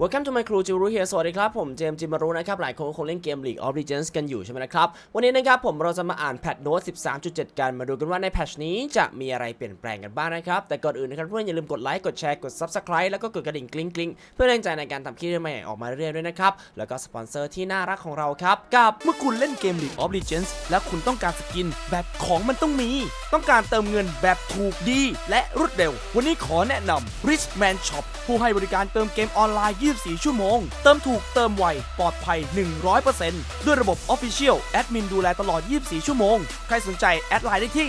Welcome to my crew จิรูเฮียสวัสดีครับ ผมเจมส์จิมารุนะครับ หลายคนคงเล่นเกม League of Legends กันอยู่ใช่ไหมนะครับ วันนี้นะครับผมเราจะมาอ่านแพทโน้ต 13.7 กัน มาดูกันว่าในแพทชนี้จะมีอะไรเปลี่ยนแปลงกันบ้างนะครับ แต่ก่อนอื่นนะครับเพื่อนอย่าลืมกดไลค์ กดแชร์ กด Subscribe แล้วก็กดกระดิ่งกริ๊งกริ๊งเพื่อแรงใจในการทำคลิปใหม่ออกมาเรื่อยๆด้วยนะครับ แล้วก็สปอนเซอร์ที่น่ารักของเราครับ กับเมื่อคุณเล่นเกม League of Legends และคุณต้องการสกินแบบของมันต้องมี ต้องการเติมเงินแบบถูกดี และรวดเร็ว วันนี้ขอแนะนำ Richman Shop ผู้ให้บริการเติมเกมออนไลน์24 ชั่วโมง เติมถูกเติมไว ปลอดภัย 100%ด้วยระบบ Official แอดมินดูแลตลอด 24 ชั่วโมง ใครสนใจ แอดไลน์ได้ที่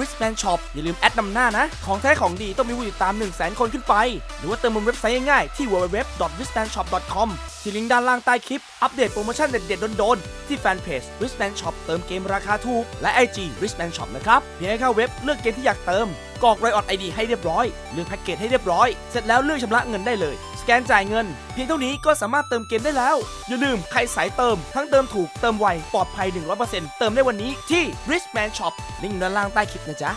@richman shop อย่าลืมแอดนำหน้านะ ของแท้ของดีต้องมีผู้ติดตาม 100,000 คนขึ้นไป หรือว่าเติมบนเว็บไซต์ง่ายๆที่ www.richmanshop.com ที่ลิงก์ด้านล่างใต้คลิป อัปเดตโปรโมชั่นเด็ดๆโดนๆที่แฟนเพจ Richman Shop เติมเกมราคาถูก และ IG Richman Shop นะครับเพียงแค่เข้าเว็บเลือกเกมที่อยากเติมกรอกรายออดไอดีให้เรียบร้อยเลือกแพ็กเกจให้เรียบร้อย เสร็จแล้วเลือกชำระเงินได้เลย แกนจ่ายเงิน เพียงเท่านี้ก็สามารถเติมเกมได้แล้ว อย่าลืมใครสายเติม ทั้งเติมถูกเติมไว ปลอดภัย 100%เติมได้วันนี้ที่ Richman Shop ลิงก์ด้านล่างใต้คลิปนะจ๊ะ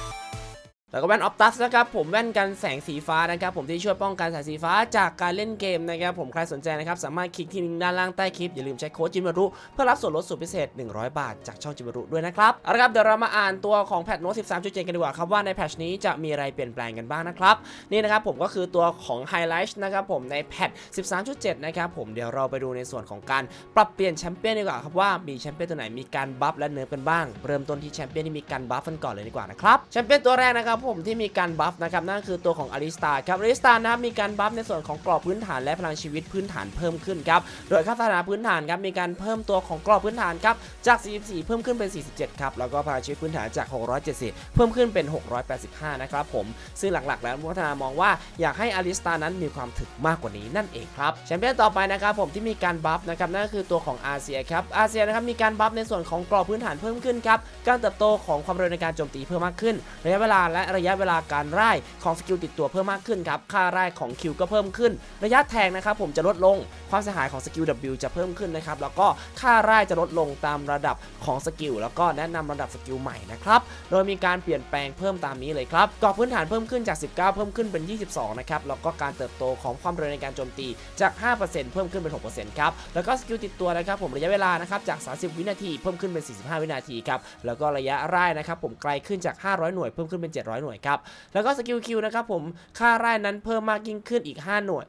แล้วก็แว่นออ t ตัสนะครับผมแว่นกันแสงสีฟ้านะครับผมที่ช่วยป้องกันแสงสีฟ้าจากการเล่นเกมนะครับผมใครสนใจนะครับสามารถคลิกที่ลิงก์ด้านล่างใต้คลิปอย่าลืมใช้โค้ดจิมารุเพื่อรับส่วนลดสุดพิเศษ 100 บาทจากช่องจิมารุด้วยนะครับเอาละครับเดี๋ยวเรามาอ่านตัวของแพทโน้ต13.7 กันดีกว่าครับว่าในแพทชนี้จะมีอะไรเปลี่ยนแปลงกันบ้างนะครับนี่นะครับผมก็คือตัวของไฮไลท์นะครับผมในแพท13.7 นะครับผมเดี๋ยวเราไปดูในส่วนของการปรับเปลี่ยนแชมเปี้ยนดีกว่าครับว่ามีแชมเปี้ยนตัวไหนมีการบัฟและเนิร์ฟกันบ้างเริ่มต้นที่แชมเปี้ยนที่มีการบัฟกันก่อนเลยดีกว่านะครับแชมเปี้ยนตัวแรกนะครับผมที่มีการบัฟนะครับนั่นคือตัวของอลิสตาครับอลิสตานะครับมีการบัฟในส่วนของกรอบพื้นฐานและพลังชีวิตพื้นฐานเพิ่มขึ้นครับโดยค่าสถานะพื้นฐานครับมีการเพิ่มตัวของกรอบพื้นฐานครับจาก 44 เพิ่มขึ้นเป็น 47 ครับแล้วก็พลังชีวิตพื้นฐานจาก 670 เพิ่มขึ้นเป็น 685 นะครับผมซึ่งหลักๆ แล้วพัฒนามองว่าอยากให้อลิสตานั้นมีความถึกมากกว่านี้นั่นเองครับแชมเปี้ยนต่อไปนะครับผมที่มีการบัฟนะครับนั่นคือตัวของอาเซียครับอาเซียนะครับมีการบัฟในส่วนของกรอบพื้นฐานเพิ่มขึ้นครับการเติบโตของความเร็วในการโจมตีเพิ่มมากขึ้นระยะเวลาและระยะเวลาการไล่ของสกิลติดตัวเพิ่มมากขึ้นครับ ค่าไล่ของคิวก็เพิ่มขึ้น ระยะแทงนะครับผมจะลดลง ความเสียหายของสกิล W จะเพิ่มขึ้นนะครับ แล้วก็ค่าไล่จะลดลงตามระดับของสกิล แล้วก็แนะนำระดับสกิลใหม่นะครับ โดยมีการเปลี่ยนแปลงเพิ่มตามนี้เลยครับกรอบพื้นฐานเพิ่มขึ้นจาก 19 เพิ่มขึ้นเป็น 22 นะครับ แล้วก็การเติบโตของความเร็วในการโจมตีจาก 5%เพิ่มขึ้นเป็น 6%ครับ แล้วก็สกิลติดตัวนะครับผมระยะเวลานะครับจาก 30 วินาทีเพิ่มขึ้นเป็น 45 วินาทีครับ แล้วก็ระยะไล่นะครับผมไกลขึ้นจาก 500 หน่วยเพิ่มขึ้นเป็น 700หน่วยครับ แล้วก็สกิลคิวนะครับผม ค่าไร่นั้นเพิ่มมากยิ่งขึ้นอีก 5 หน่วย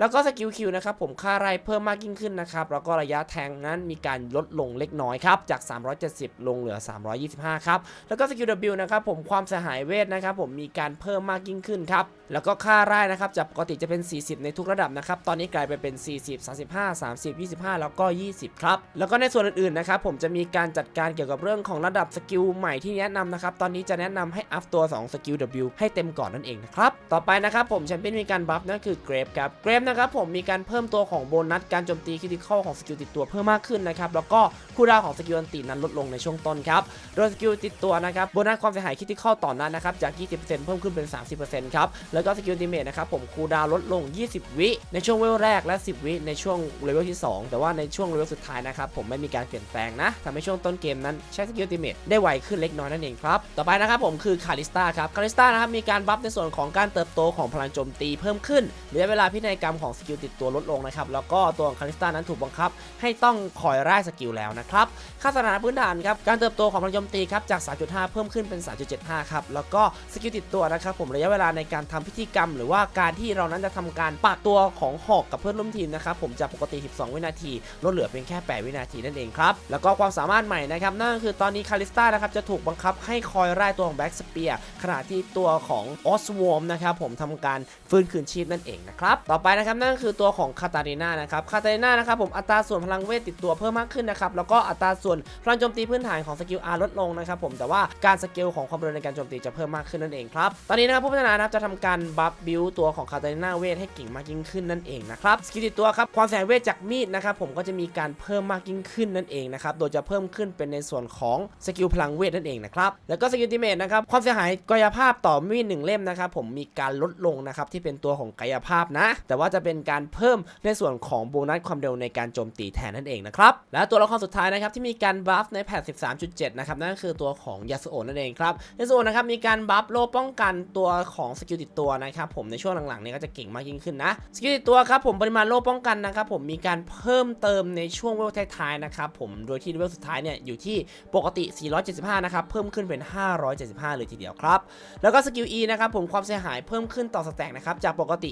แล้วก็สกิลคิวนะครับผมค่าไล่เพิ่มมากยิ่งขึ้นนะครับแล้วก็ระยะแทงนั้นมีการลดลงเล็กน้อยครับจาก 370 ลงเหลือ 325 ครับ แล้วก็สกิล W นะครับผมความเสียหายเวทนะครับผมมีการเพิ่มมากยิ่งขึ้นครับแล้วก็ค่าไล่นะครับจากปกติจะเป็น 40 ในทุกระดับนะครับตอนนี้กลายไปเป็น 40 35 30 25 แล้วก็ 20 ครับ แล้วก็ในส่วนอื่นๆนะครับผมจะมีการจัดการเกี่ยวกับเรื่องของระดับสกิลใหม่ที่แนะนำนะครับตอนนี้จะแนะนำให้อัพตัว2สกิล W ให้เต็มก่อนนั่นเองนะครับต่อไปนะครับผมแชมเปี้ยนมีการบัฟนั่นคือเกรฟครับเกรฟนะครับผมมีการเพิ่มตัวของโบนัสการโจมตีคริติคอลของสกิลติดตัวเพิ่มมากขึ้นนะครับแล้วก็คูดาวของสกิลอันตินั้นลดลงในช่วงต้นครับโดยสกิลติดตัวนะครับโบนัสความเสียหายคริติคอลต่อนัดนนะครับจาก 20%เพิ่มขึ้นเป็น 30%ครับแล้วก็สกิลติเมทนะครับผมคูดาวลดลง 20 วิในช่วงเวลแรกและ 10 วิในช่วงเลเวลที่ 2 แต่ว่าในช่วงเลเวลสุดท้ายนะครับผมไม่มีการเปลี่ยนแปลงนะทำให้ช่วงต้นเกมนั้นใช้สกิลติเมทได้ไวขึ้นเล็กน้อยนั่นเองครับต่อไปนะครับผมคือคาริสตาครับคาริสตานะครับมีการบัฟในส่วนของการเติบโตของพลังโจมตีเพิ่มขึ้นระยะเวลาพินัยกรรมของสกิลติดตัวลดลงนะครับ แล้วก็ตัวของคาริสตานั้นถูกบังคับ ให้ต้องคอยไล่สกิลแล้วนะครับ ค่าสถานะพื้นฐานครับ การเติบโตของพลังโจมตีครับ จาก 3.5 เพิ่มขึ้นเป็น 3.75 ครับ แล้วก็สกิลติดตัวนะครับผมระยะเวลาในการทำพิธีกรรม หรือว่าการที่เรานั้นจะทำการปาดตัวของหอกกับเพื่อนร่วมทีมนะครับผมจากปกติ 12 วินาที ลดเหลือเพียงแค่ 8 วินาทีนั่นเองครับ แล้วก็ความสามารถใหม่นะครับนั่นก็คือตอนนี้คาริสตานะครับจะถูกบังคับให้คอยไล่ตัวของแบ็กสเปียร์ขณะที่ตัวของออสวอมนะครับผมทำการฟื้นคืนชีพนั่นเองนะครับต่อไปนะครับนั่นคือตัวของคาตาลิน่านะครับคาตาลิน่านะครับผมอัตราส่วนพลังเวทติดตัวเพิ่มมากขึ้นนะครับแล้วก็อัตราส่วนพลังโจมตีพื้นฐานของสกิล R ลดลงนะครับผมแต่ว่าการสกิลของความเร็วในการโจมตีจะเพิ่มมากขึ้นนั่นเองครับตอนนี้นะครับผู้พัฒนานะครับจะทำการบัฟบิวตัวของคาตาลิน่าเวทให้เก่งมากยิ่งขึ้นนั่นเองนะครับสกิลติดตัวครับความแสงเวทจากมีดนะครับผมก็จะมีการเพิ่มมากยิ่งขึ้นนั่นเองนะครับโดยจะเพิ่มขึ้นเป็นในส่วนของสกิลพลังเวทนั่นเองนะครับแล้วก็สกิลติเมทนะครับความเสียหายกายภาพต่อมีดหนึ่งเล่มนะครับผมมีการลดลงนะครับที่เป็นตัวของกายภาพนะ แต่ว่าจะจะเป็นการเพิ่มในส่วนของโบนัสความเร็วในการโจมตีแทนนั่นเองนะครับ และตัวละครสุดท้ายนะครับที่มีการบัฟในแพท13.7 นะครับนั่นก็คือตัวของยาสุโอนั่นเองครับยาสุโอนะครับมีการบัฟโลป้องกันตัวของสกิลติดตัวนะครับผมในช่วงหลังๆนี้ก็จะเก่งมากยิ่งขึ้นนะสกิลติดตัวครับผมปริมาณโลป้องกันนะครับผมมีการเพิ่มเติมในช่วงเวลท้ายๆนะครับผมโดยที่เวลสุดท้ายเนี่ยอยู่ที่ปกติ 475 นะครับเพิ่มขึ้นเป็น 575 เลยทีเดียวครับแล้วก็สกิล E นะครับผมความเสียหายเพิ่มขึ้นต่อสแต็กนะครับจากปกติ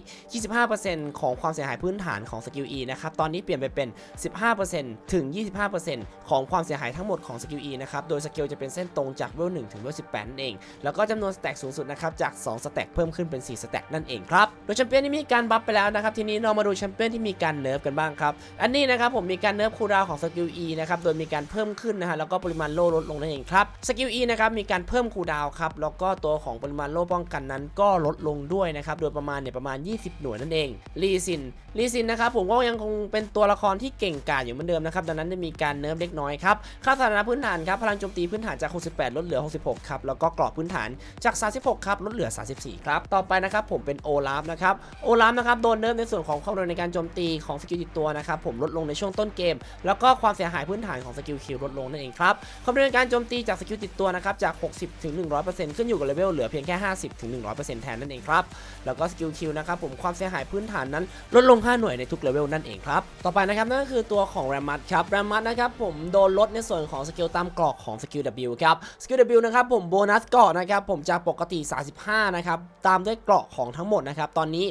25% 15%ของความเสียหายพื้นฐานของสกิล E นะครับ ตอนนี้เปลี่ยนไปเป็น 15%ถึง 25%ของความเสียหายทั้งหมดของสกิล E นะครับ โดยสกิลจะเป็นเส้นตรงจากเวล1ถึงเวล18 นั่นเอง แล้วก็จำนวนสแต็กสูงสุดนะครับ จาก 2 สแต็กเพิ่มขึ้นเป็น 4 สแต็กนั่นเองครับ โดยแชมเปี้ยนที่มีการบัฟไปแล้วนะครับ ทีนี้เรามาดูแชมเปี้ยนที่มีการเนิร์ฟกันบ้างครับ อันนี้นะครับผมมีการเนิร์ฟคูลดาวของสกิล E นะครับ โดยมีการเพิ่มขึ้นนะฮะ แล้วก็ปริมาณโล่ลดลงนั่นเองครับสกิล E นะครับมีการเพิ่มคูลดาวครับแล้วก็ตัวของปริมาณโล่ป้องกันนั้นก็ลดลงด้วยนะครับโดยประมาณเนี่ยประมาณ 20 หน่วยนั่นเองลีซินลีซินนะครับผมก็ยังคงเป็นตัวละครที่เก่งกาจอยู่เหมือนเดิมนะครับดังนั้นจะมีการเนิร์ฟเล็กน้อยครับค่าสถานะพื้นฐานครับพลังโจมตีพื้นฐานจาก 68 ลดเหลือ 66 ครับแล้วก็กรอบพื้นฐานจาก 36 ครับลดเหลือ 34 ครับ ต่อไปนะครับผมเป็นโอลาฟนะครับโอลาฟนะครับโดนเนิร์ฟในส่วนของความเร็วในการโจมตีของสกิลติดตัวนะครับผมลดลงในช่วงต้นเกม แล้วก็ความเสียหายพื้นฐานของสกิลคิวลดลงนั่นเองครับความเร็วในการโจมตีจากสกิลติดตัวนะครับจาก 60ถึง100%ขึ้นอยู่กับเลเวลเหลือเพียงแค่ 50ถึง100%แทนนั่นเองครับแล้วก็สกิลคิวนะครับผมความเสียหายพื้นฐานนั้นลดลง 5 หน่วยในทุกเลเวลนั่นเองครับ ต่อไปนะครับนั่นก็คือตัวของแรมมัดครับแรมมัดนะครับผมโดนลดในส่วนของสกิลตามกรอกของสกิล W ครับสกิล W นะครับผมโบนัสเกราะนะครับผมจากปกติ 35 นะครับตามด้วยเกราะของทั้งหมดนะครับตอนนี้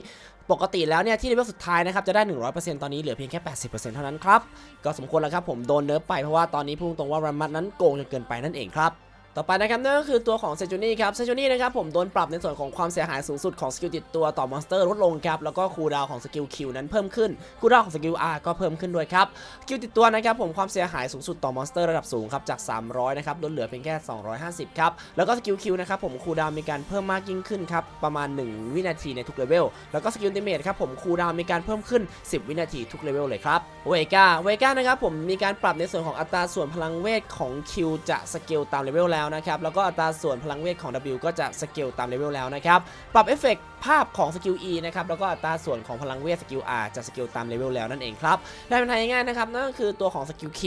ปกติแล้วเนี่ยที่เลเวลสุดท้ายนะครับจะได้ 100%ตอนนี้เหลือเพียงแค่ 80%เท่านั้นครับ ก็สมควรแล้วครับผมโดนเนิร์ฟไปเพราะว่าตอนนี้พูดตรงว่าแรมมัดนั้นโกงจนเกินไปนั่นเองครับ ต่อไปนะครับนั่นก็คือตัวของเซจูนี่ครับเซจูนี่นะครับผมโดนปรับในส่วนของความเสียหายสูงสุดของสกิลติดตัวต่อมอนสเตอร์ลดลงครับแล้วก็คูลดาวของสกิลคิวนั้นเพิ่มขึ้นคูลดาวของสกิล R ก็เพิ่มขึ้นด้วยครับสกิลติดตัวนะครับผมความเสียหายสูงสุดต่อมอนสเตอร์ระดับสูงครับจาก 300 นะครับลดเหลือเพียงแค่ 250 ครับ แล้วก็สกิลคิวนะครับผมคูลดาวมีการเพิ่มมากยิ่งขึ้นครับประมาณ 1 วินาทีในทุกเลเวลแล้วก็สกิลติเมทครับผมคูลดาวมีการเพิ่มขึ้น 10 วินาทีทุกเลเวลเลยครับเวก้าเวก้านะครับผมมีการปรับในส่วนของอัตราส่วนพลังเวทของคิวจะสเกลตามเลเวลแล้วนะครับ แล้วก็อัตราส่วนพลังเวทของ W ก็จะสเกลตามเลเวลแล้วนะครับ ปรับเอฟเฟกต์ ภาพของสกิล E นะครับแล้วก็อัตราส่วนของพลังเวทสกิล R จะสเกลตามเลเวลแล้วนั่นเองครับได้เป็นไทยง่ายนะครับนั่นก็คือตัวของสกิล Q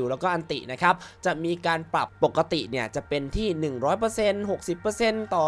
W แล้วก็อันตินะครับจะมีการปรับปกติเนี่ยจะเป็นที่ 100% 60%ต่อ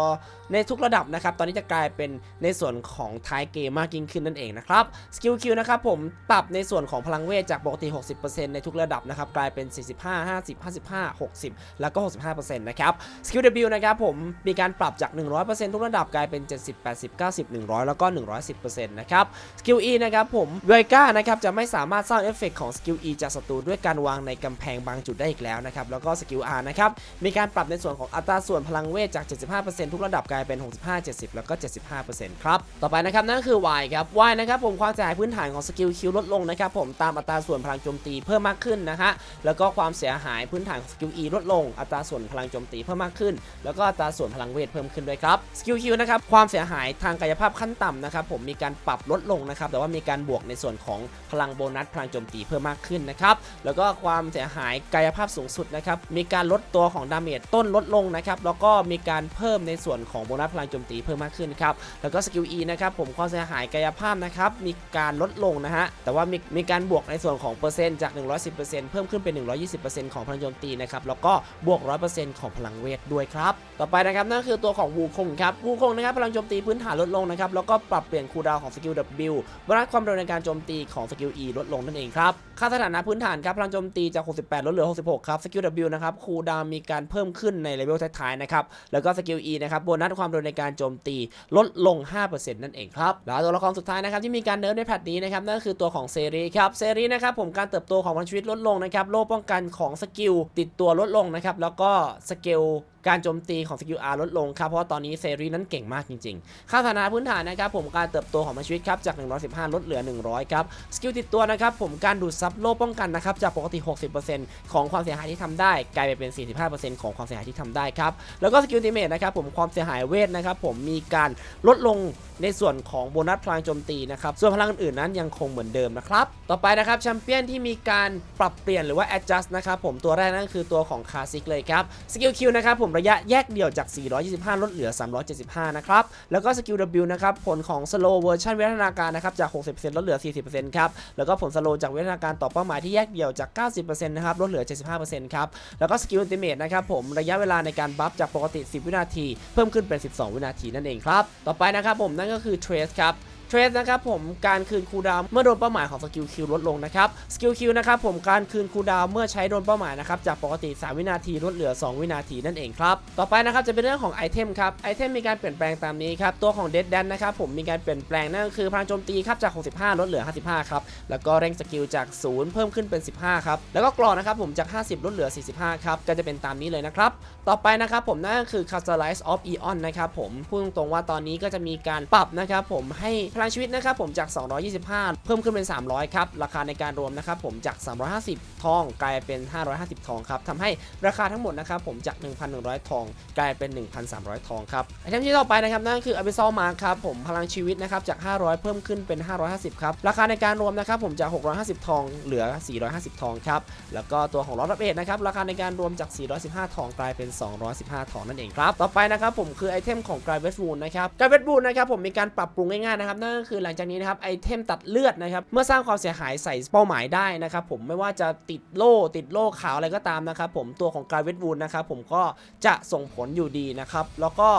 ในทุกระดับนะครับตอนนี้จะกลายเป็นในส่วนของท้ายเกมมากยิ่งขึ้นนั่นเองนะครับสกิล Q นะครับผมปรับในส่วนของพลังเวทจากปกติ 60%ในทุกระดับนะครับกลายเป็น 45 50 55 60 แล้วก็ 65%นะครับสกิล W นะครับผมมีการปรับจาก 100%ทุกระดับกลายเป็น 70 80 90 100 แล้วก็ 110%นะครับสกิล E นะครับผมเวก้านะครับจะไม่สามารถสร้างเอฟเฟกต์ของสกิล E จากศัตรูด้วยการวางในกำแพงบางจุดได้อีกแล้วนะครับแล้วก็สกิล R นะครับมีการปรับในส่วนของอัตราส่วนพลังเวทจาก 75%ทุกระดับกลายเป็น 65 70 แล้วก็ 75%ครับต่อไปนะครับนั่นคือ Y ครับ Y นะครับผมความเสียหายพื้นฐานของสกิล Q ลดลงนะครับผมตามอัตราส่วนพลังโจมตีเพิ่มมากขึ้นนะฮะแล้วก็ความเสียหายพื้นฐานของสกิล E ลดลงอัตราส่วนพลังโจมตีเพิ่มมากขึ้น แล้วก็อัตราส่วนพลังเวทเพิ่มขึ้นด้วยครับสกิล Q นะครับความเสียหายทางกายภาพขั้นต่ำนะครับผมมีการปรับลดลงนะครับแต่ว่ามีการบวกในส่วนของพลังโบนัสพลังโจมตีเพิ่มมากขึ้นนะครับแล้วก็ความเสียหายกายภาพสูงสุดนะครับมีการลดตัวของดาเมจต้นลดลงนะครับแล้วก็มีการเพิ่มในส่วนของโบนัสพลังโจมตีเพิ่มมากขึ้นครับแล้วก็สกิล E นะครับผมความเสียหายกายภาพนะครับมีการลดลงนะฮะแต่ว่ามีมีการบวกในส่วนของเปอร์เซ็นต์จาก 110%เพิ่มขึ้นเป็น 120%ของพลังโจมตีนะครับแล้วก็บวก 100%ของพลังเวทด้วยครับต่อไปนะครับนั่นคือตัวของวูคงครับวูคงนะครับพลังโจมตีพื้นฐานลดลงนะครับ แล้วก็ปรับเปลี่ยนคูลดาวของสกิล W บรัดความเร็วในการโจมตีของสกิล E ลดลงนั่นเองครับ ค่าสถานะพื้นฐานครับ พลังโจมตีจาก 68 ลดเหลือ 66 ครับ สกิล W นะครับ คูลดาวมีการเพิ่มขึ้นในเลเวลท้ายๆนะครับ แล้วก็สกิล E นะครับ โบนัสความเร็วในการโจมตีลดลง 5%นั่นเองครับ แล้วตัวละครสุดท้ายนะครับที่มีการเนิร์ฟในแพทนี้นะครับนั่นก็คือตัวของเซรีครับเซรีนะครับผมการเติบโตของพลังชีวิตลดลงนะครับโล่ป้องกันของสกิลติดตัวลดลงนะครับแล้วก็สกิล การโจมตีของสกิล R ลดลงครับเพราะว่าตอนนี้เซรีนั้นเก่งมากจริงๆ ค่าฐานะพื้นฐานนะครับผมการเติบโตของมันชีวิตครับจาก 115 ลดเหลือ 100 ครับ สกิลติดตัวนะครับผมการดูดซับโล่ป้องกันนะครับจากปกติ 60%ของความเสียหายที่ทำได้ กลายไปเป็น 45%ของความเสียหายที่ทำได้ครับแล้วก็สกิลติเมทนะครับผมความเสียหายเวทนะครับผมมีการลดลงในส่วนของโบนัสพลังโจมตีนะครับ ส่วนพลังอื่นๆนั้นยังคงเหมือนเดิมนะครับ ต่อไปนะครับแชมเปี้ยนที่มีการปรับเปลี่ยนหรือว่า adjust นะครับผมตัวแรกนั่นคือตัวของคาซิกเลยครับสกิลคิวนะครับผมระยะแยกเดี่ยวจาก 425 ลดเหลือ 375 นะครับ แล้วก็สกิล W นะครับ ผลของ slow เวอร์ชันวิวัฒนาการนะครับ จาก 60%ลดเหลือ 40%ครับ แล้วก็ผล slow จากวิวัฒนาการต่อเป้าหมายที่แยกเดี่ยวจาก 90%นะครับ ลดเหลือ 75%ครับ แล้วก็สกิล ultimate นะครับผม ระยะเวลาในการบัฟจากปกติ 10 วินาที เพิ่มขึ้นเป็น 12 วินาทีนั่นเองครับ ต่อไปนะครับผมนั่นก็คือ trace ครับ เทรสนะครับผมการคืนคูดาวเมื่อโดนเป้าหมายของสกิลคิวลดลงนะครับสกิลคิวนะครับผมการคืนคูดาวเมื่อใช้โดนเป้าหมายนะครับจากปกติ 3 วินาทีลดเหลือ 2 วินาทีนั่นเองครับต่อไปนะครับจะเป็นเรื่องของไอเทมครับไอเทมมีการเปลี่ยนแปลงตามนี้ครับตัวของเดดแดนนะครับผมมีการเปลี่ยนแปลงนั่นก็คือพลังโจมตีครับจาก 65 ลดเหลือ 55 ครับแล้วก็เร่งสกิลจาก 0 เพิ่มขึ้นเป็น 15 ครับแล้วก็กรอนะครับผมจาก 50 ลดเหลือ 45 ครับก็จะเป็นตามนี้เลยนะครับต่อไปนะครับผมนั่นก็คือ Catalyze of Eon นะครับผมพูดตรงๆว่าตอนนี้ก็จะมีการปรับนะครับผมให้พลังชีวิตนะครับผมจาก 225 เพิ่มขึ้นเป็น 300 ครับ ราคาในการรวมนะครับผมจาก 350 ทองกลายเป็น 550 ทองครับทำให้ราคาทั้งหมดนะครับผมจาก 1,100 ทอง กลายเป็น 1,300 ทองครับไอเทมที่ต่อไปนะครับนั่นคือ Abyssal Mark ครับผมพลังชีวิตนะครับจาก 500 เพิ่มขึ้นเป็น 550 ครับ ราคาในการรวมนะครับผมจาก 650 ทองเหลือ 450 ทองครับแล้วก็ตัวของลอตเอทนะครับราคาในการรวมจาก 415 ทองกลายเป็น 215 ทองนั่นเองครับต่อไปนะครับผมคือไอเทมของ g r a v e t Wound นะครับ g r a v e t Wound นะครับผมมีการปรับปรุงง่ายๆนะครับนั่นก็คือหลังจากนี้นะครับไอเทมตัดเลือดนะครับเมื่อสร้างความเสียหายใส่เป้าหมายได้นะครับผมไม่ว่าจะติดโล่ติดโล่ขาวอะไรก็ตามนะครับผมตัวของ g r a v e t Wound นะครับผมก็จะส่งผลอยู่ดีนะครับแล้วก็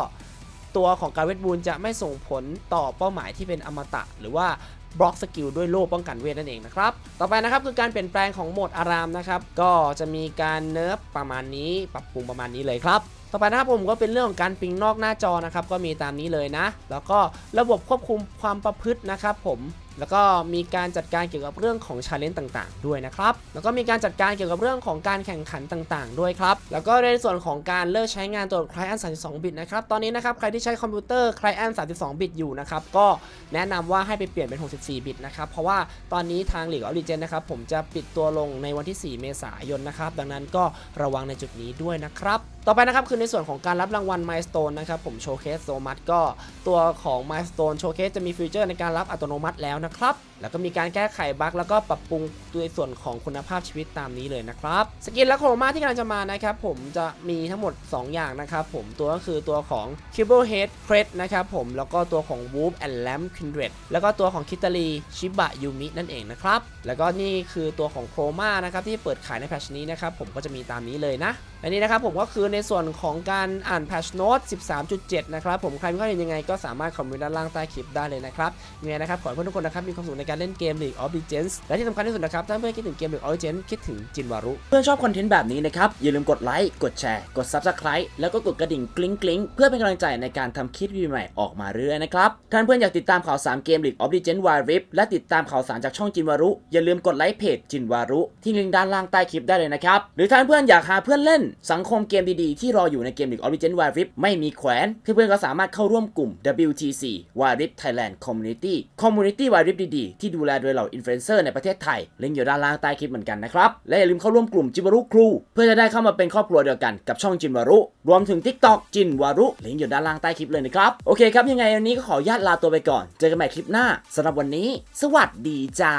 ตัวของการเวทบูลจะไม่ส่งผลต่อเป้าหมายที่เป็นอมตะ หรือว่าบล็อกสกิลด้วยโล่ป้องกันเวทนั่นเองนะครับ ต่อไปนะครับคือการเปลี่ยนแปลงของโหมดอารามนะครับ ก็จะมีการเนิร์ฟประมาณนี้ ปรับปรุงประมาณนี้เลยครับ ต่อไปนะครับผมก็เป็นเรื่องของการปิงนอกหน้าจอนะครับก็มีตามนี้เลยนะ แล้วก็ระบบควบคุมความประพฤตินะครับผม แล้วก็มีการจัดการเกี่ยวกับเรื่องของชาเลนจ์ต่างๆ ด้วยนะครับ แล้วก็มีการจัดการเกี่ยวกับเรื่องของการแข่งขันต่างๆ ด้วยครับ แล้วก็ในส่วนของการเลิกใช้งานตัว Client 32 บิตนะครับ ตอนนี้นะครับใครที่ใช้คอมพิวเตอร์ Client 32 บิตอยู่นะครับ ก็แนะนำว่าให้ไปเปลี่ยนเป็น 64 บิตนะครับ เพราะว่าตอนนี้ทาง League of Legends นะครับผมจะปิดตัวลงในวันที่ 4 เมษายนนะครับ ดังนั้นก็ระวังในจุดนี้ด้วยนะครับ ต่อไปนะครับคือในส่วนของการรับรางวัล Milestone นะครับผมโชว์เคสโซมัตก็ตัวของ Milestone Showcase จะมีฟีเจอร์ในการรับอัตโนมัติแล้วนะครับ แล้วก็มีการแก้ไขบั๊กแล้วก็ปรับปรุงในส่วนของคุณภาพชีวิตตามนี้เลยนะครับ สกินและโครมาที่กำลังจะมานะครับผมจะมีทั้งหมด 2 อย่างนะครับผมตัวก็คือตัวของ c u b e Head Crest นะครับผมแล้วก็ตัวของ Wolf and Lamb Kindred แล้วก็ตัวของ Kitari Shiba Yumi นั่นเองนะครับ แล้วก็นี่คือตัวของโครมานะครับที่เปิดขายในแพทชนี้นะครับผมก็จะมีตามนี้เลยนะอันนี้นะครับผมก็คือในส่วนของการอ่าน patch note 13.7 นะครับผมใครไม่เข้าใจยังไงก็สามารถคอมเมนต์ด้านล่างใต้คลิปได้เลยนะครับยังไงนะครับขอให้เพื่อนทุกคนนะครับมีความสุขในการเล่นเกม League of Legends และที่สำคัญที่สุดนะครับถ้าเพื่อนคิดถึงเกม League of Legends คิดถึงจินวารุเพื่อนชอบคอนเทนต์แบบนี้นะครับอย่าลืมกดไลค์กดแชร์กด Subscribe แล้วก็กดกระดิ่งกริ๊งกริ๊งเพื่อเป็นกำลังใจในการทำคลิปวิดีโอใหม่ออกมาเรื่อยนะครับท่านเพื่อนอยากติดตามข่าวสารเกม League of Legends Wild Rift และติดตามข่าวสารจากช่องจินวารุอย่าลืมกดไลค์เพจจินวารุที่ลิงก์ด้านล่างใต้คลิปได้เลยนะครับหรือท่านเพื่อนอยากหาเพื่อนเล่นสังคมเกมดีๆที่รออยู่ในเกม League of Legends Wild Rift ไม่มีแขวนเพื่อนๆก็สามารถเข้าร่วมกลุ่ม WTC Wild Rift Thailand Community Community Wild ลิปดีๆ ที่ดูแลโดยเหล่าอินฟลูเอนเซอร์ในประเทศไทยลิงก์อยู่ด้านล่างใต้คลิปเหมือนกันนะครับ และอย่าลืมเข้าร่วมกลุ่มจิมวารุครู เพื่อจะได้เข้ามาเป็นครอบครัวเดียวกันกับช่องจินวารุ รวมถึง TikTok จินวารุลิงก์อยู่ด้านล่างใต้คลิปเลยนะครับโอเคครับยังไงวันนี้ก็ขอญาตลาตัวไปก่อน เจอกันใหม่คลิปหน้าสำหรับวันนี้ สวัสดีจ้า